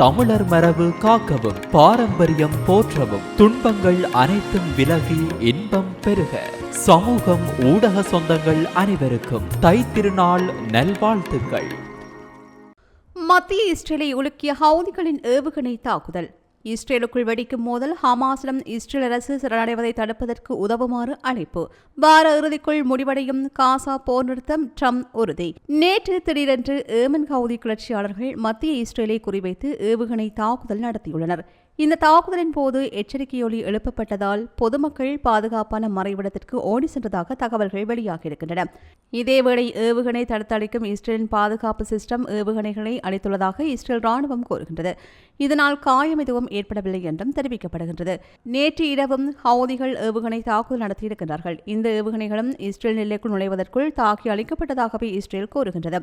தமிழர் மரபு காக்கவும் பாரம்பரியம் போற்றவும் துன்பங்கள் அனைத்தும் விலகி இன்பம் பெருக. சமூகம் ஊடக சொந்தங்கள் அனைவருக்கும் தைத்திருநாள் நல்வாழ்த்துக்கள். மத்திய இஸ்ரேலை உலுக்கிய ஹவுதிகளின் ஏவுகணை தாக்குதல். இஸ்ரேலுக்குள் வெடிக்கும் மோதல் ஹமாஸிடம் இஸ்ரேல் அரசு சரணடைவதை தடுப்பதற்கு உதவுமாறு அழைப்பு. வார இறுதிக்குள் முடிவடையும் காசா போர் நிறுத்தம் ட்ரம்ப் உறுதி. நேற்று திடீரென்று ஏமன் ஹவுதி கிளர்ச்சியாளர்கள் மத்திய இஸ்ரேலை குறிவைத்து ஏவுகணை தாக்குதல் நடத்தியுள்ளனர். இந்த தாக்குதலின் போது எச்சரிக்கையொலி எழுப்பப்பட்டதால் பொதுமக்கள் பாதுகாப்பான மறைவிடத்திற்கு ஓடி சென்றதாக தகவல்கள் வெளியாகியிருக்கின்றன. இதேவேளை ஏவுகணை தடுத்தளிக்கும் இஸ்ரேலின் பாதுகாப்பு சிஸ்டம் ஏவுகணைகளை அளித்துள்ளதாக இஸ்ரேல் ராணுவம் கூறுகின்றது. இதனால் காயம் எதுவும் ஏற்படவில்லை என்றும் தெரிவிக்கப்படுகின்றது. நேற்று இரவும் ஹவுதிகள் ஏவுகணை தாக்குதல் நடத்தியிருக்கிறார்கள் இந்த ஏவுகணைகளும் இஸ்ரேல் நிலைக்குள் நுழைவதற்குள் தாக்கி அளிக்கப்பட்டதாகவே இஸ்ரேல் கூறுகின்றது.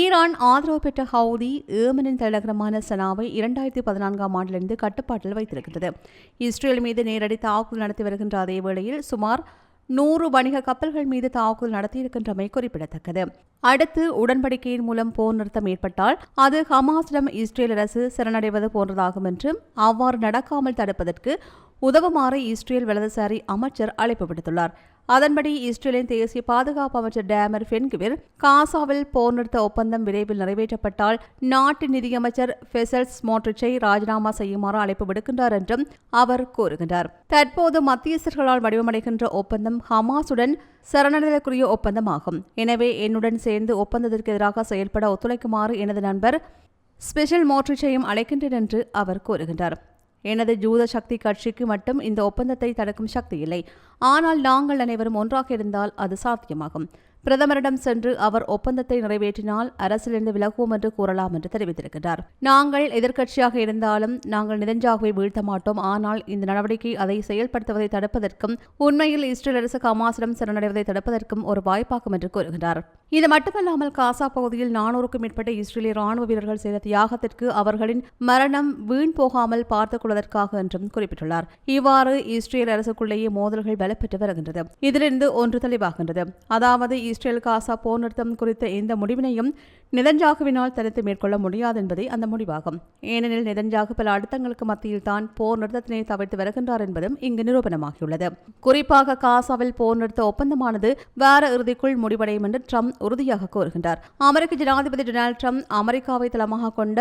ஈரான் ஆதரவு பெற்ற ஹவுதி ஏமனின் தலைநகரமான சனாவை இரண்டாயிரத்தி பதினான்காம் ஆண்டிலிருந்து கட்டுப்பாட்டில் வைத்திருக்கின்றது. இஸ்ரேல் மீது நேரடி தாக்குதல் நடத்தி வருகின்ற அதே வேளையில் சுமார் நூறு வணிக கப்பல்கள் மீது தாக்குதல் நடத்தியிருக்கின்றமை குறிப்பிடத்தக்கது. அடுத்து உடன்படிக்கையின் மூலம் போர் நிறுத்தம் ஏற்பட்டால் அது ஹமாஸிடம் இஸ்ரேல் அரசு சரணடைவது போன்றதாகும் என்றும் அவ்வாறு நடக்காமல் தடுப்பதற்கு உதவுமாறு இஸ்ரேல் வலதுசாரி அமைச்சர் அழைப்பு விடுத்துள்ளார். அதன்படி இஸ்ரேலின் தேசிய பாதுகாப்பு அமைச்சர் டேமர் ஃபென்குவிர் காசாவில் போர் நிறுத்த ஒப்பந்தம் விரைவில் நிறைவேற்றப்பட்டால் நாட்டு நிதியமைச்சர் ஃபெசல்ஸ் மோட்ரிச்சை ராஜினாமா செய்யுமாறு அழைப்பு விடுக்கின்றார் என்றும் அவர் கூறுகின்றார். தற்போது மத்தியஸ்தர்களால் வடிவமடைகின்ற ஒப்பந்தம் ஹமாசுடன் சரணடைதலுக்குரிய ஒப்பந்தமாகும். எனவே என்னுடன் சேர்ந்து ஒப்பந்தத்திற்கு எதிராக செயல்பட ஒத்துழைக்குமாறு எனது நண்பர் ஸ்பெஷல் மோட்ரிச்சையும் அழைக்கின்றேன் என்று அவர் கூறுகின்றார். எனது ஜூத சக்தி கட்சிக்கு மட்டும் இந்த ஒப்பந்தத்தை தடுக்கும் சக்தி இல்லை. ஆனால் நாங்கள் அனைவரும் ஒன்றாக இருந்தால் அது சாத்தியமாகும். பிரதமரிடம் சென்று அவர் ஒப்பந்தத்தை நிறைவேற்றினால் அரசிலிருந்து விலகுவோம் என்று கூறலாம் என்று தெரிவித்திருக்கிறார். நாங்கள் எதிர்க்கட்சியாக இருந்தாலும் நாங்கள் நிதஞ்சாகவே வீழ்த்த மாட்டோம். ஆனால் இந்த நடவடிக்கை அதை செயல்படுத்துவதை தடுப்பதற்கும் உண்மையில் இஸ்ரேல் அரசு ஹமாசிடம் சரணடைவதை தடுப்பதற்கும் ஒரு வாய்ப்பாகும் என்று கூறுகிறார். இது மட்டுமல்லாமல் காசா பகுதியில் நானூறுக்கும் மேற்பட்ட இஸ்ரேலிய ராணுவ வீரர்கள் செய்த தியாகத்திற்கு அவர்களின் மரணம் வீண் போகாமல் பார்த்துக் கொள்வதற்காக என்றும் குறிப்பிட்டுள்ளார். இவ்வாறு இஸ்ரேல் அரசுக்குள்ளேயே மோதல்கள் பலப்பெற்று வருகின்றது. இதிலிருந்து ஒன்று தெளிவாகின்றது. அதாவது இஸ்ரேல் காசா போர் நிறுத்தம் குறித்த எந்த முடிவினையும் நிதஞ்சாகுவினால் தடுத்து மேற்கொள்ள முடியாது என்பதே அந்த முடிவாகும். ஏனெனில் நிதஞ்சாகு பல அழுத்தங்களுக்கு மத்தியில் தான் போர் நிறுத்தத்தினை தவிர்த்து வருகின்றார் என்பதும் இங்கு நிரூபணமாகியுள்ளது. குறிப்பாக காசாவில் போர் நிறுத்த ஒப்பந்தமானது வார இறுதிக்குள் முடிவடையும் என்று ட்ரம்ப் உறுதியாக கூறுகின்றார். அமெரிக்க ஜனாதிபதி டொனால்டு ட்ரம்ப் அமெரிக்காவை தளமாக கொண்ட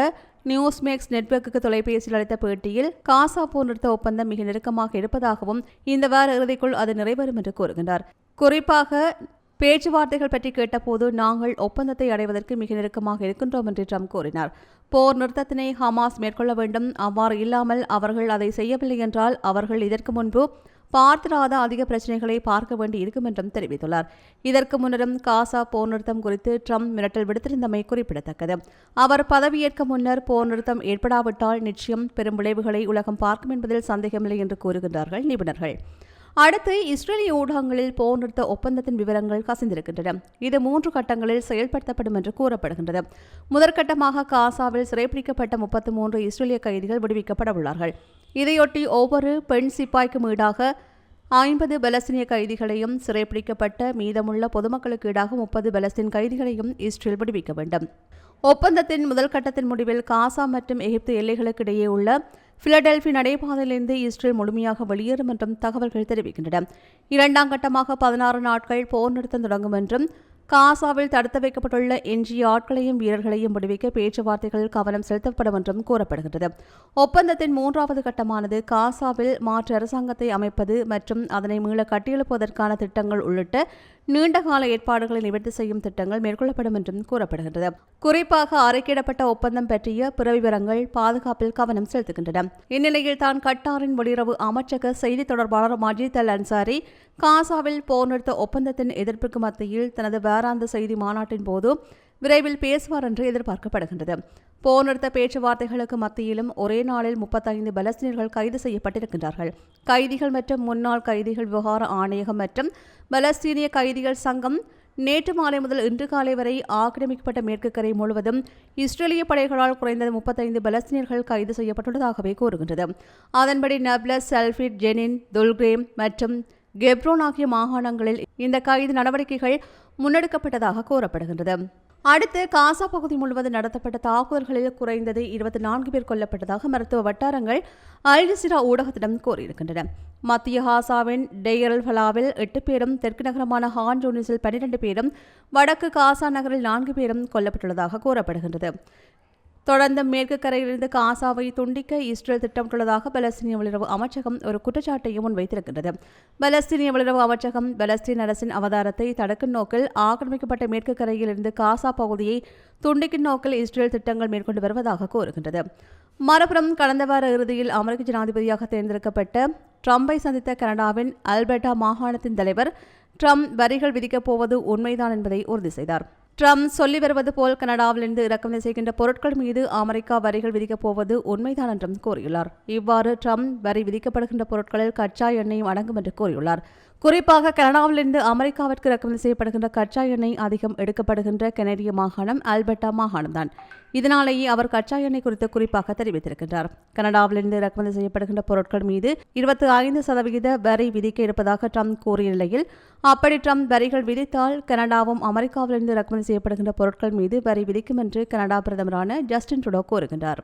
நியூஸ்மேக்ஸ் நெட்வொர்க்குக்கு தொலைபேசியில் அளித்த பேட்டியில் காசா போர் நிறுத்த ஒப்பந்தம் மிக நெருக்கமாக இருப்பதாகவும் இந்த வார இறுதிக்குள் அது நிறைவேறும் என்று கூறுகின்றார். குறிப்பாக பேச்சுவார்த்தைகள் பற்றி கேட்டபோது நாங்கள் ஒப்பந்தத்தை அடைவதற்கு மிக நெருக்கமாக இருக்கின்றோம் என்று ட்ரம்ப் கூறினார். போர் நிறுத்தத்தினை ஹமாஸ் மேற்கொள்ள வேண்டும். அவ்வாறு இல்லாமல் அவர்கள் அதை செய்யவில்லை என்றால் அவர்கள் இதற்கு முன்பு பார்த்திராத அதிக பிரச்சனைகளை பார்க்க வேண்டி இருக்கும் என்றும் தெரிவித்துள்ளார். இதற்கு முன்னரும் காசா போர் நிறுத்தம் குறித்து ட்ரம்ப் மிரட்டல் விடுத்திருந்தமை குறிப்பிடத்தக்கது. அவர் பதவியேற்க முன்னர் போர் நிறுத்தம் ஏற்படாவிட்டால் நிச்சயம் பெரும் விளைவுகளை உலகம் பார்க்கும் என்பதில் சந்தேகமில்லை என்று கூறுகின்றார்கள் நிபுணர்கள். அடுத்து இஸ்ரேலிய ஊடகங்களில் போர் நிறுத்த ஒப்பந்தத்தின் விவரங்கள் கசிந்திருக்கின்றன. இது மூன்று கட்டங்களில் செயல்படுத்தப்படும் என்று கூறப்படுகின்றது. முதற்கட்டமாக காசாவில் சிறைப்பிடிக்கப்பட்ட முப்பத்தி மூன்று இஸ்ரேலிய கைதிகள் விடுவிக்கப்பட உள்ளார்கள். இதையொட்டி ஒவ்வொரு பெண் சிப்பாய்க்கும் ஈடாக ஐம்பது பலஸ்தீனிய கைதிகளையும் சிறைப்பிடிக்கப்பட்ட மீதமுள்ள பொதுமக்களுக்கு ஈடாக முப்பது பலஸ்தீன் கைதிகளையும் இஸ்ரேல் விடுவிக்க வேண்டும். ஒப்பந்தத்தின் முதல் கட்டத்தின் முடிவில் காசா மற்றும் எகிப்து எல்லைகளுக்கு இடையே உள்ள பிலடெல்பி நடைபாதையிலிருந்து இஸ்ரேல் முழுமையாக வெளியேறும் என்றும் தகவல்கள் தெரிவிக்கின்றன. இரண்டாம் கட்டமாக பதினாறு நாட்கள் போர் நிறுத்தம் தொடங்கும் என்றும் காசாவில் தடுத்து வைக்கப்பட்டுள்ள எஞ்சிய ஆட்களையும் வீரர்களையும் விடுவிக்க பேச்சுவார்த்தைகள் கவனம் செலுத்தப்படும் என்றும் கூறப்படுகிறது ஒப்பந்தத்தின் மூன்றாவது கட்டமானது காசாவில் மாற்று அரசாங்கத்தை அமைப்பது மற்றும் அதனை மீள கட்டியெழுப்புவதற்கான திட்டங்கள் உள்ளிட்ட நீண்டகால ஏற்பாடுகளை நிவர்த்தி செய்யும் திட்டங்கள் மேற்கொள்ளப்படும் என்றும் கூறப்படுகின்றது. குறிப்பாக அறிக்கையிடப்பட்ட ஒப்பந்தம் பற்றிய பிற விவரங்கள் பாதுகாப்பில் கவனம் செலுத்துகின்றன. இந்நிலையில் தான் கட்டாரின் வெளியுறவு அமைச்சக செய்தி தொடர்பாளர் மஜித் அல் அன்சாரி காசாவில் போர் நிறுத்த ஒப்பந்தத்தின் எதிர்ப்புக்கு மத்தியில் தனது வாராந்த செய்தி மாநாட்டின் போது விரைவில் பேசுவார் என்று எதிர்பார்க்கப்படுகின்றது. போர் நிறுத்த பேச்சுவார்த்தைகளுக்கு மத்தியிலும் ஒரே நாளில் முப்பத்தைந்து பலஸ்தீனர்கள் கைது செய்யப்பட்டிருக்கின்றார்கள். கைதிகள் மற்றும் முன்னாள் கைதிகள் விவகார ஆணையகம் மற்றும் பலஸ்தீனிய கைதிகள் சங்கம் நேற்று மாலை முதல் இன்று காலை வரை ஆக்கிரமிக்கப்பட்ட மேற்கு கரை முழுவதும் இஸ்ரேலிய படைகளால் குறைந்தது முப்பத்தைந்து பலஸ்தீனியர்கள் கைது செய்யப்பட்டுள்ளதாகவே கூறுகின்றது. அதன்படி நப்லஸ் சல்ஃபிட் ஜெனின் துல்கிரேம் மற்றும் கெப்ரோன் ஆகிய மாகாணங்களில் இந்த கைது நடவடிக்கைகள் முன்னெடுக்கப்பட்டதாக கூறப்படுகின்றது. அடுத்து காசா பகுதி முழுவதும் நடத்தப்பட்ட தாக்குதல்களில் குறைந்தது இருபத்தி நான்கு பேர் கொல்லப்பட்டதாக மருத்துவ வட்டாரங்கள் அல் ஜசிரா ஊடகத்திடம் கூறியிருக்கின்றன. மத்திய காசாவின் டெயரல் ஃபலாவில் எட்டு பேரும் தெற்கு நகரமான ஹான் ஜூனிஸில் பன்னிரண்டு பேரும் வடக்கு காசா நகரில் நான்கு பேரும் கொல்லப்பட்டுள்ளதாக கூறப்படுகின்றது. தொடர்ந்து மேற்கு கரையிலிருந்து காசாவை துண்டிக்க இஸ்ரேல் திட்டமிட்டுள்ளதாக பலஸ்தீனிய வெளியுறவு அமைச்சகம் ஒரு குற்றச்சாட்டையும் முன்வைத்திருக்கிறது பலஸ்தீனிய வெளியுறவு அமைச்சகம் பலஸ்தீன் அரசின் அவதாரத்தை தடுக்கும் நோக்கில் ஆக்கிரமிக்கப்பட்ட மேற்கு கரையிலிருந்து காசா பகுதியை துண்டிக்கும் நோக்கில் இஸ்ரேல் திட்டங்கள் மேற்கொண்டு வருவதாக கூறுகின்றது. மறுபுறம் கடந்த வார இறுதியில் அமெரிக்க ஜனாதிபதியாக தேர்ந்தெடுக்கப்பட்ட ட்ரம்பை சந்தித்த கனடாவின் அல்பர்டா மாகாணத்தின் தலைவர் ட்ரம்ப் வரிகள் விதிக்கப் போவது உண்மைதான் என்பதை உறுதி செய்தார். ட்ரம்ப் சொல்லி வருவது போல் கனடாவிலிருந்து இறக்குமதி செய்கின்ற பொருட்கள் மீது அமெரிக்கா வரிகள் விதிக்கப் போவது உண்மைதான் என்றும் கூறியுள்ளார். இவ்வாறு ட்ரம்ப் வரி விதிக்கப்படுகின்ற பொருட்களில் கச்சா எண்ணெயும் அடங்கும் என்று கூறியுள்ளார். குறிப்பாக கனடாவிலிருந்து அமெரிக்காவிற்கு இறக்குமதி செய்யப்படுகின்ற கச்சா எண்ணெய் அதிகம் எடுக்கப்படுகின்ற கனடிய மாகாணம் ஆல்பர்டா மாகாணம்தான். இதனாலேயே அவர் கச்சா எண்ணெய் குறித்து குறிப்பாக தெரிவித்திருக்கின்றார். கனடாவிலிருந்து இறக்குமதி செய்யப்படுகின்ற பொருட்கள் மீது இருபத்தி ஐந்து சதவிகித வரி விதிக்க இருப்பதாக ட்ரம்ப் கூறிய நிலையில் அப்படி ட்ரம்ப் வரிகள் விதித்தால் கனடாவும் அமெரிக்காவிலிருந்து இறக்குமதி செய்யப்படுகின்ற பொருட்கள் மீது வரி விதிக்கும் என்று கனடா பிரதமரான ஜஸ்டின் ட்ருடோ கூறுகின்றார்.